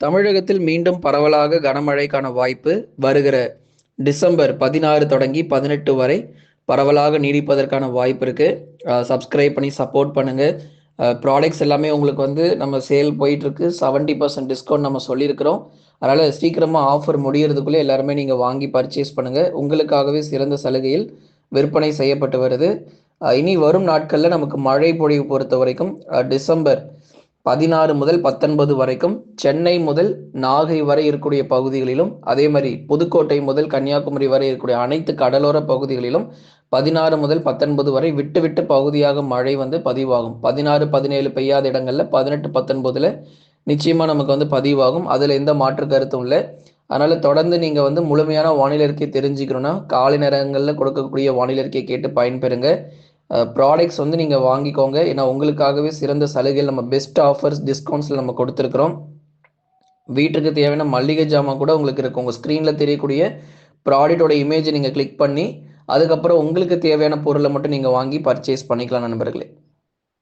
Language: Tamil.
தமிழகத்தில் மீண்டும் பரவலாக கனமழைக்கான வாய்ப்பு வருகிற டிசம்பர் பதினாறு தொடங்கி பதினெட்டு வரை பரவலாக நீடிப்பதற்கான வாய்ப்பு இருக்குது சப்ஸ்கிரைப் பண்ணி சப்போர்ட் பண்ணுங்கள் ப்ராடக்ட்ஸ் எல்லாமே உங்களுக்கு வந்து நம்ம சேல் போயிட்டுருக்கு. செவன்ட்டி பர்சன்ட் டிஸ்கவுண்ட் நம்ம சொல்லியிருக்கிறோம். அதனால் சீக்கிரமாக ஆஃபர் முடியறதுக்குள்ளே எல்லாருமே நீங்கள் வாங்கி பர்ச்சேஸ் பண்ணுங்கள் உங்களுக்காகவே சிறந்த சலுகையில் விற்பனை செய்யப்பட்டு வருது. இனி வரும் நாட்களில் நமக்கு மழை பொழிவு பொறுத்த வரைக்கும் டிசம்பர் பதினாறு முதல் பத்தொன்பது வரைக்கும் சென்னை முதல் நாகை வரை இருக்கக்கூடிய பகுதிகளிலும் அதே மாதிரி புதுக்கோட்டை முதல் கன்னியாகுமரி வரை இருக்கக்கூடிய அனைத்து கடலோர பகுதிகளிலும் பதினாறு முதல் பத்தொன்பது வரை விட்டு விட்டு பகுதியாக மழை வந்து பதிவாகும். பதினாறு பதினேழு பெய்யாத இடங்கள்ல பதினெட்டு பத்தொன்பதுல நிச்சயமா நமக்கு வந்து பதிவாகும். அதுல எந்த மாற்று கருத்தும் இல்லை. அதனால தொடர்ந்து நீங்க வந்து முழுமையான வானிலை அறிக்கை தெரிஞ்சுக்கணும்னா காலை நேரங்களில் கொடுக்கக்கூடிய வானிலை அறிக்கையை கேட்டு பயன்பெறுங்க. ப்ராடக்ட்ஸ் வந்து நீங்கள் வாங்கிக்கோங்க. ஏன்னா உங்களுக்காகவே சிறந்த சலுகைகள் நம்ம பெஸ்ட் ஆஃபர்ஸ் டிஸ்கவுண்ட்ஸில் நம்ம கொடுத்துருக்குறோம். வீட்டுக்கு தேவையான மல்லிகை ஜாமான் கூட உங்களுக்கு இருக்கும் உங்கள் ஸ்க்ரீனில் தெரியக்கூடிய ப்ராடக்டோட இமேஜை நீங்கள் கிளிக் பண்ணி அதுக்கப்புறம் உங்களுக்கு தேவையான பொருளை மட்டும் நீங்கள் வாங்கி பர்ச்சேஸ் பண்ணிக்கலாம் நண்பர்களே.